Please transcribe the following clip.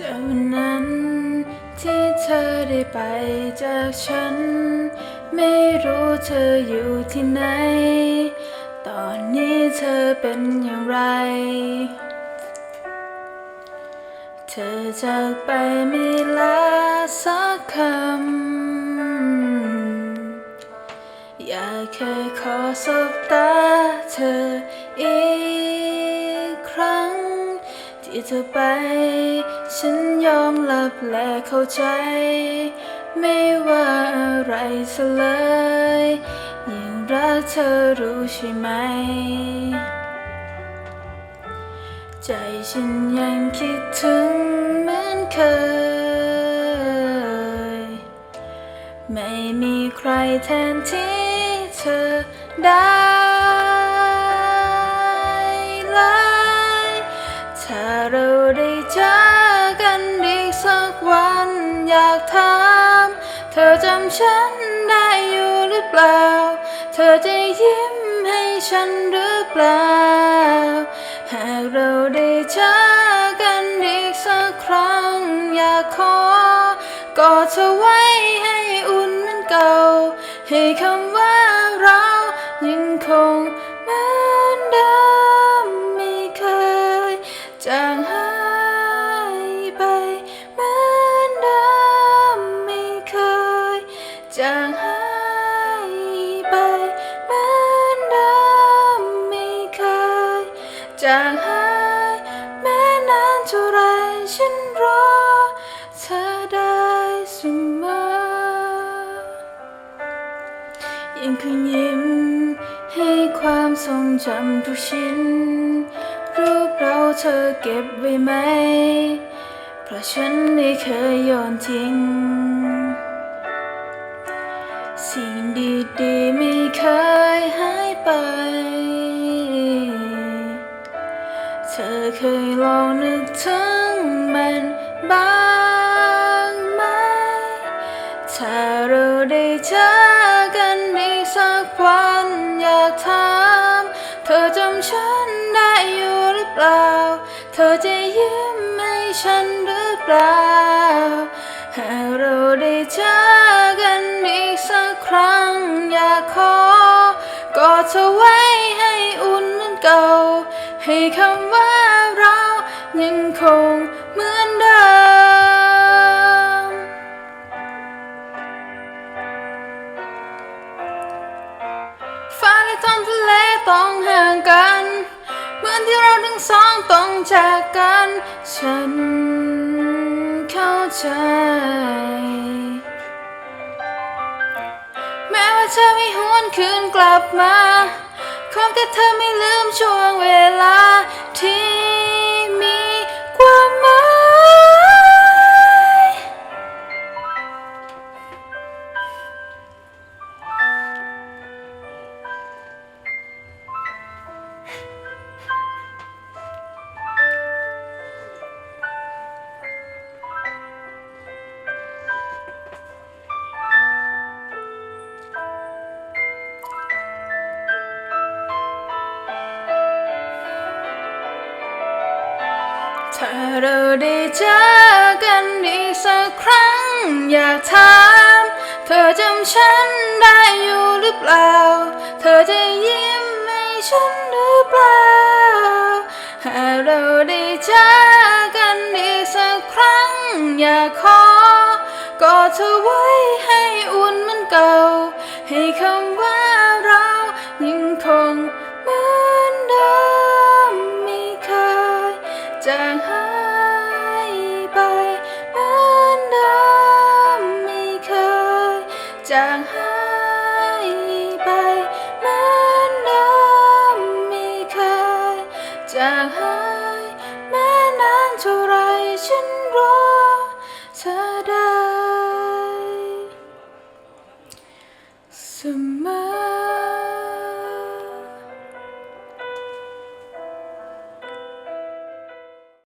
จนั้น ที่เธอได้ไปจากฉัน ไม่รู้เธออยู่ที่ไหน ตอนนี้เธอเป็นอย่างไร เธอจากไปไม่ลาสักคำ อยากแค่ขอสบตาเธออีกครั้ง ที่เธอไป ฉันยอมรับและเข้าใจ ไม่ว่าอะไรซะเลยยิ่งรักเธอรู้ใช่ไหม ใจฉันยังคิดถึงเหมือนเคย ไม่มีใครแทนที่เธอได้ากถาม เธอจำฉันได้อยู่หรือเปล่า เธอจะยิ้มให้ฉันหรือเปล่า หากเราได้เจอกันอีกสักครั้งอยากขอกอดเธอไว้ให้อุ่นเหมือนเก่า ให้คำ จางหายแม้นานเท่าไรฉันรอเธอได้เสมอยังคงยิ้มให้ความทรงจำทุกชิ้น รูปเราเธอเก็บไว้ไหม เพราะฉันไม่เคยโยนทิ้ง สิ่งดีๆไม่เคยห เคยลองนึกถึงมันบ้างไหม ถ้าเราได้เจอกันอีกสักวันอยากถามเธอจำฉันได้อยู่หรือเปล่า เธอจะยิ้มให้ฉันหรือเปล่า หากเราได้เจอกันอีกสักครั้งอยากขอกอดเธอไว้ให้อุ่นเหมือนเก่า ให้คำว่า คงเหมือนเดิม ฟ้าและท้องทะเลต้องห่างกัน เหมือนที่เราทั้งสองต้องจากกัน ฉันเข้าใจ แม้ว่าเธอไม่หวนคืนกลับมา ขอแค่เธอไม่ลืมช่วงเวลา ถ้าเราได้เจอกันอีกสักครั้ง อยากถามเธอจำฉันได้อยู่หรือเปล่า เธอจะยิ้มให้ฉันหรือเปล่า หากเราได้เจอกันอีกสักครั้ง อยากขอกอดเธอไว้ จะหายแม้นานเท่าไรฉันรอเธอได้เสมอ